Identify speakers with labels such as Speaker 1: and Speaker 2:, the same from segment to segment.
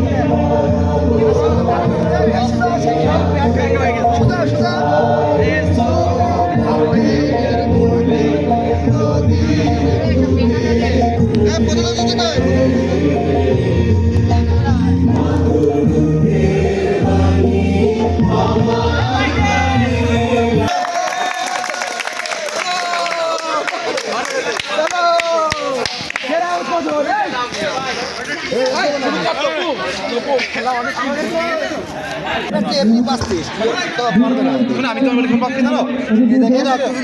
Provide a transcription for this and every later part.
Speaker 1: Yeah.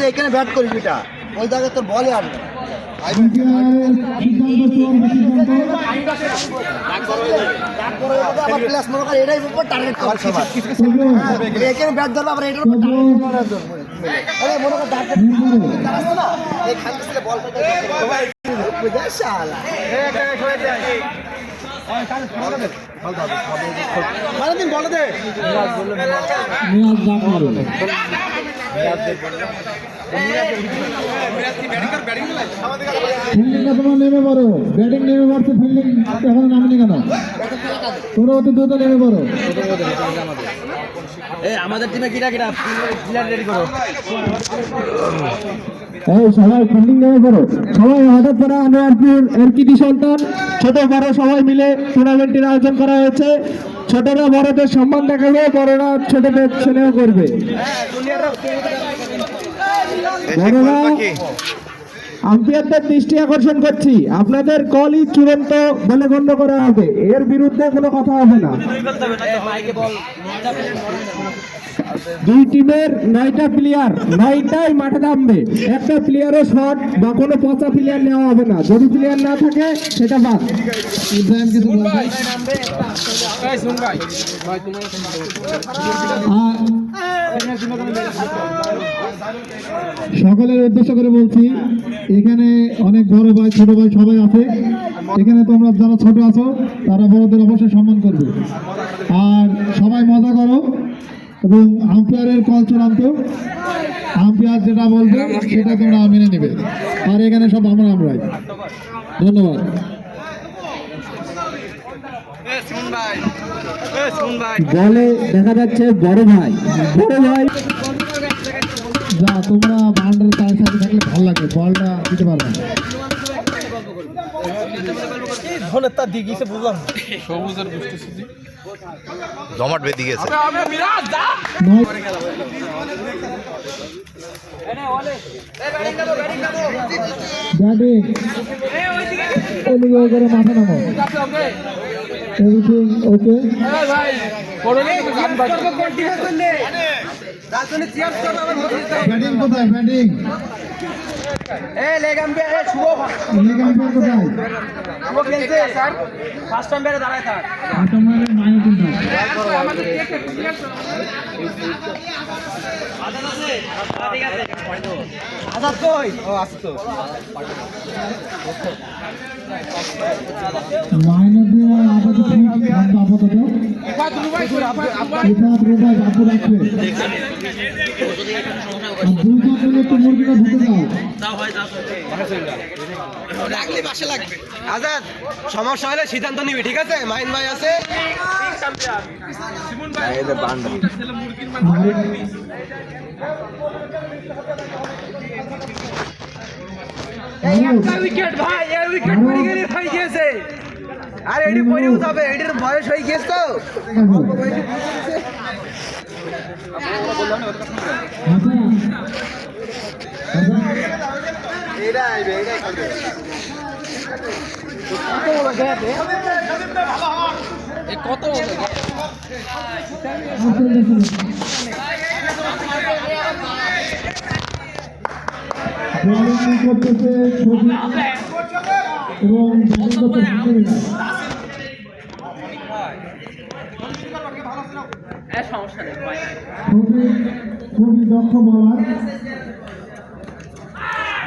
Speaker 1: এখানে bat করিস এটা ওই জায়গায় তোর বলে আসবে মনে হ্যাঁ, এখানে আবার এটার মনে কর টার্গেট দাঁড়াচ্ছে না এই খান বল বুঝা শালা
Speaker 2: তোমার নেমে পড়ো ব্যাটিং নেমে পড়ছে ফিল্ডিং এখন নামেনি কেন তোরা অতি দ্রুত নেমে পড়ো
Speaker 3: আমাদের টিমে কিটা প্লেয়ার রেডি করো
Speaker 2: সবাই ফিল্ডিং নেমে পড়ো। সবাই হঠাৎ করা আনোয়ারপুর এর কৃতি সন্তান ছোট বড় সবাই মিলে টুর্নামেন্টের আয়োজন করা হয়েছে। ছোটরা বড়দের সম্মান দেখাবে, বড়রা ছোটদের স্নেহ করবে। বড়রা আম্পায়ারদের দৃষ্টি আকর্ষণ করছি। আপনাদের কলই চূড়ান্ত বলে গণ্য করা হবে। এর বিরুদ্ধে কোনো কথা হবে না। দুই টিমের নয়টা প্লেয়ার নয়টাই মাঠে নামবে। একটা প্লেয়ারও শট বা কোনো পচা প্লেয়ার নেওয়া হবে না। যদি প্লেয়ার না থাকে সেটা বাদ। ইব্রাহিম কিছু সকলের উদ্দেশ্য করে বলছি এখানে অনেক বড় ভাই ছোট ভাই সবাই আছে। এখানে তোমরা যারা ছোট আছো তারা বড়দের অবশ্যই সম্মান করবে। আর সবাই মজা করো। এবং আম্পায়ারের কল চূড়ান্ত। আম্পায়ার যেটা বলবে সেটা তোমরা মেনে নেবে। আর এখানে সব আমরা আমরাই। ধন্যবাদ। বলে দেখা যাচ্ছে বড় ভাই। বড় ভাই। যা তোমরা বাউন্ডারি তার সাথে থাকলে ভালো লাগে বলটা দিতে পারবে না
Speaker 3: ধনের তার দিয়ে গিয়েছে বুঝলাম
Speaker 4: জমাট বেঁধে গেছে।
Speaker 2: অনুগ্রহ করে মাঠে নামো এভরিথিং ওকে। ব্যাটিং কোথায় ব্যাটিং? লেগ আম্পায়ার কোথায়?
Speaker 3: ফার্স্ট টাইম দাঁড়ায় থাক।
Speaker 2: আসামের মাইনে কোথায়
Speaker 3: আজাদ কই? ও আসতো
Speaker 2: মাইনে দিয়ে আপাতত আর দুই চার মিনিট তো মুরগিটা ঢুকে যাও
Speaker 3: আজাদ সমস্যা হলে সিদ্ধান্ত নিবি ঠিক আছে? মাইন ভাই আছে। উইকেট ভাই উইকেট পড়ে গেলে ভাই গিয়েছে। আর এডি পড়ে উঠাবে এডির বয়স হয়ে গিয়েছে তো। এটা
Speaker 2: বোলিং করতেছে ছবি এবং ব্যাটিং করতে খুবই খুবই দক্ষ বলার।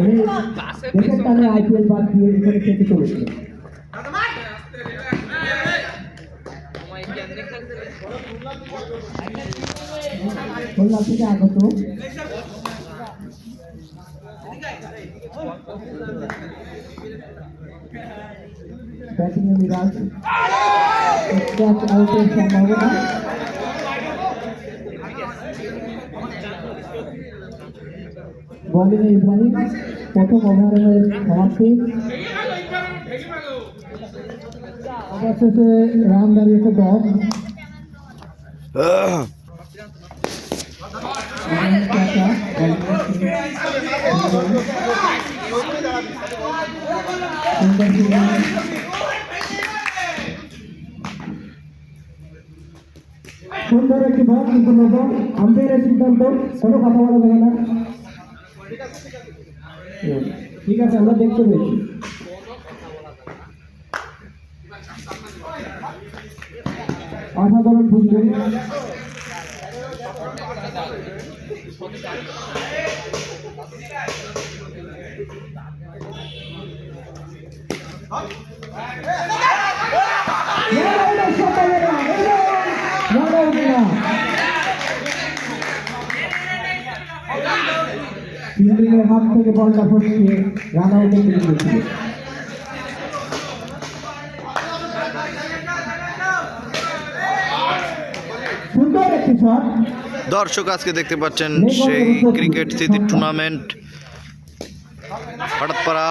Speaker 3: এই বলটা আইপিএল বাদ দিয়ে এখানে খেতে চলেছে খুলনা থেকে আগত। ব্যাটিং এ মিরাজ আউটের সম্ভাবনা। বলিং এ ইব্রাহিম প্রথম ওভারের সমাপ্তি অবশেষে রান দাঁড়িয়েছে দশ সুন্দর একটি বল কিন্তু আম্পায়ারের সিদ্ধান্ত, কোনো কথা বলা যাবে না। ঠিক আছে আমরা দেখতে পেয়েছি। অসাধারণ ফুটবল হাত থেকে বলটা ফসিয়ে রান আউটে ফিরে গেছিল সুন্দর একটি শট
Speaker 4: দর্শক আজকে দেখতে পাচ্ছেন সেই ক্রিকেট স্মৃতি টুর্নামেন্ট হঠাৎপাড়া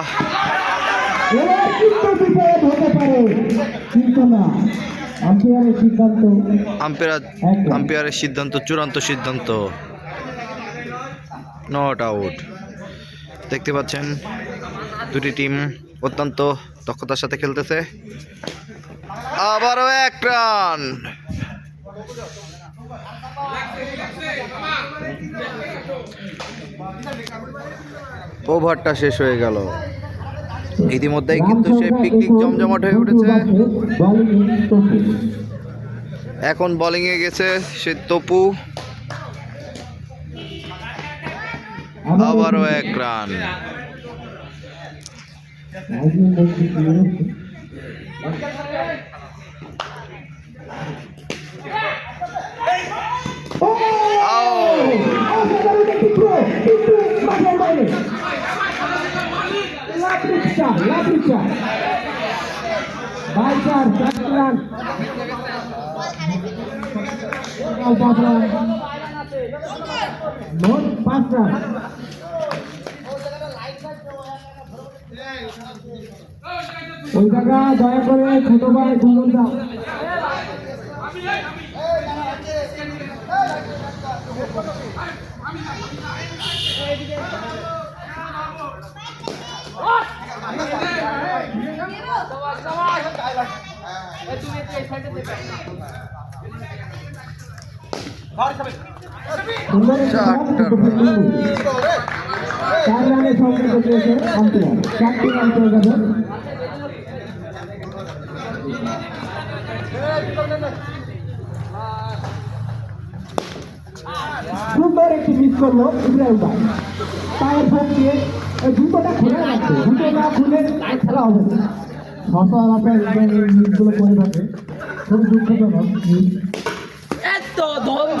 Speaker 3: আম্পায়ারের সিদ্ধান্ত
Speaker 4: চূড়ান্ত সিদ্ধান্ত। নট আউট দেখতে পাচ্ছেন, দুটি টিম অত্যন্ত দক্ষতার সাথে খেলতেছে। আবারও এক রান ওভারটা শেষ হয়ে গেল। ইতিমধ্যেই কিন্তু সেই পিকনিক জমজমাট হয়ে উঠেছে। এখন বোলিংয়ে গেছে সে তপু। আবারও এক রান। আউট
Speaker 3: বাইচার চার রান পাঁচ রান মোট পাঁচ রান ওই জায়গা দয়া করে ছোট ভাই রান। চার রানে সংগ্রহ করেছে আম্পায়ার চারটি রান পেয়ে যাবে সুন্দর একটি মিস করল ইব্রাহিম ভাই পায়ের ফোন দিয়ে এই জুতোটা খুলে রাখছে জুতো না খুলে খেলা হবে না ইব্রাহিম মিসগুলো করে থাকে খুব দুঃখজনক
Speaker 2: এত ধন্দ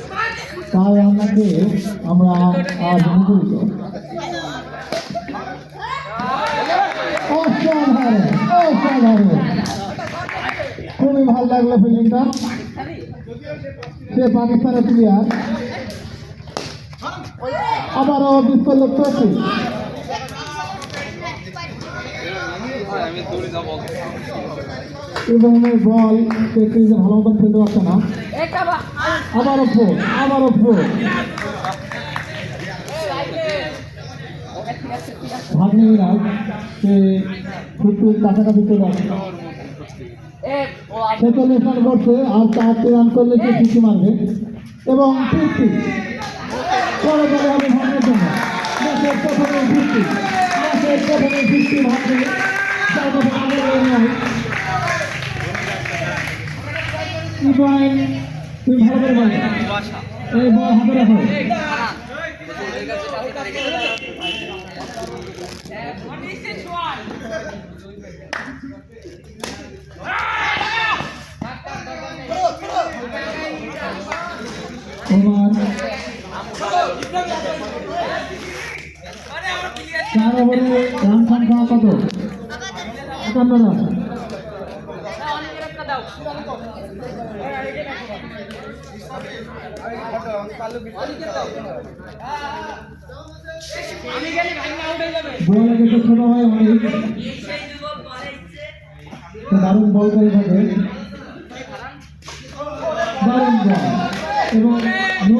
Speaker 2: তাই আপনাকে আমরা আজ মুখরিত অসাধারণ অসাধারণ। খুবই ভালো লাগল ফিল্ডিংটা। সে পাকিস্তানের প্লেয়ার আবারও মিস করল ট্রফি ইব্রাহিমের বল ক্রিজে ভালো মতন খেলতে পারছে না। আবারও ফোর আবারও ফোর ভাগ্নে মিরাজ সে কাছাকাছি চলে আসছে ছেচল্লিশ রান করছে আর চারটি রান করলে সে ফিফটি মারবে। এবং ফিফটি পরে চলে হবে ভাগ্নের জন্য প্রথমে ফিফটি প্রথমে ফিফটি ভাগ্নে তুমি ভালো করে বলো এই বল কত? বলে গেছে ছোট ভাই অনেক দারুণ বল করে থাকে দারুণ বল এবং নো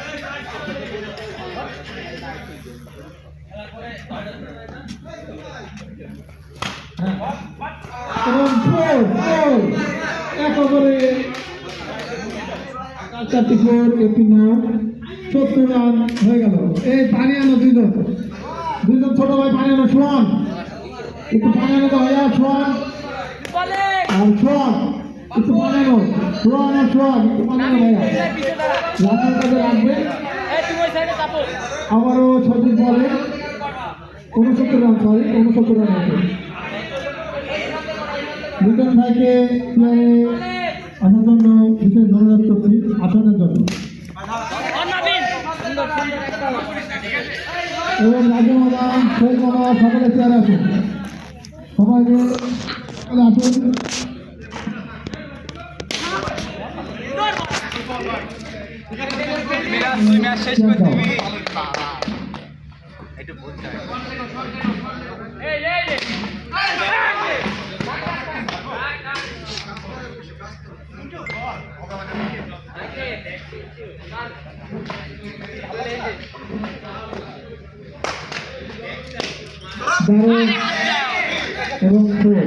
Speaker 2: এবং ফোর ফোর এক ওভারে চারটি ফোর একটি নো সত্তর রান হয়ে গেল এই পানি আনো দুইজন দুইজন ছোট ভাই পানি আনো সোয়ান একটু পানি আনো তো সোয়ান আর সোয়ান আর সোয়ান একটু পানি আনো আবারও সঠিক বলে। উনসত্তর রান সরি উনসত্তর রান আছে। লিটন ভাইকে আসার জন্য বিশেষ ধন্যবাদ করছি আসনের জন্য। এবং রাজু মামা শহীদ মামা সকলে চেয়ারে আসুন। সবাইকে সকলে আসুন। চেয়ার দাও। দারুণ এবং ফোর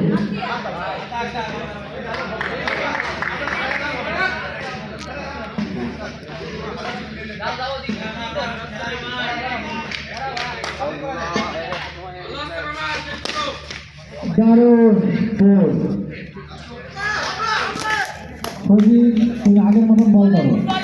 Speaker 2: দারুণ তুমি আগের মতন বল করো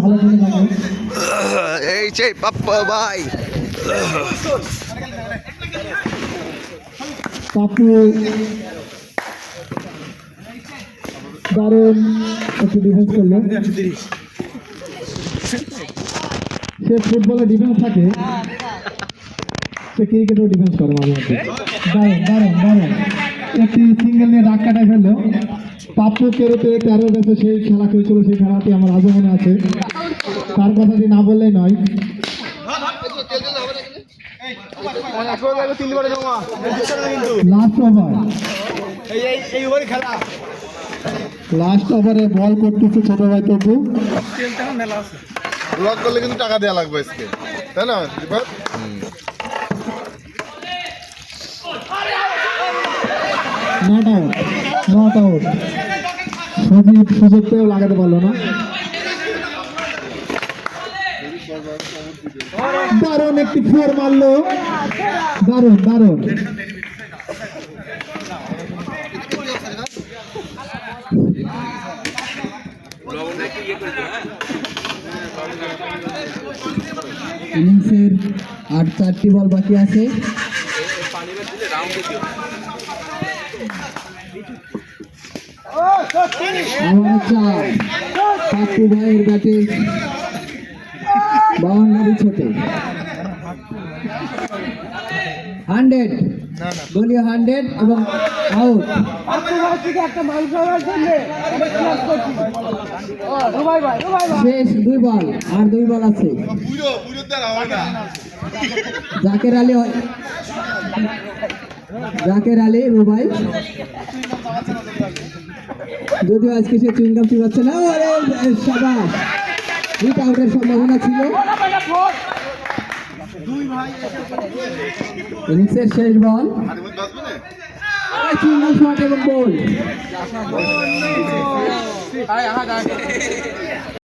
Speaker 2: ভালো থাকে
Speaker 4: এই যে পাপ্পা ভাই।
Speaker 2: পাপ্পু দারুণ একটু ডিফেন্স করল সে ফুটবলে ডিফেন্স থাকে। সে ক্রিকেটেও ডিফেন্স করে মাঝে মধ্যে দারুণ দারুণ দারুণ। একটি সিঙ্গেল নিয়ে ডাক কাটায় ফেলল পাপ্পু কেরোতে তেরো গেছে সেই খেলা খেলছিল সেই খেলাটি আমার আজও মনে আছে। তার কথাটি না বললেই নয়। লাস্ট ওভার লাস্ট ওভারে বল করতেছে ছোট ভাই তবু।
Speaker 5: ব্লক করলে কিন্তু টাকা দেওয়া লাগবে আজকে। তাই না
Speaker 2: not out not out Sajib সুযোগ পেয়েও লাগাতে পারল না। দারুণ একটি ফোর মারলো। দারুণ দারুণ। ইনিংসের আর চারটি বল বাকি আছে আমার চার পাপ্পু ভাইয়ের ব্যাটে বাউন্ডারি ছোটে হান্ড্রেড। দলীয় হান্ড্রেড এবং আউট। শেষ দুই বল, আর দুই বল আছে। জাকের আলী জাকের আলী রুবাই। যদিও আজকে সে চুইংগাম চিবাচ্ছে না সাবাস হিট আউটের সম্ভাবনা ছিল। ইনিংসের শেষ বল। চুইংগাম শট এবং বল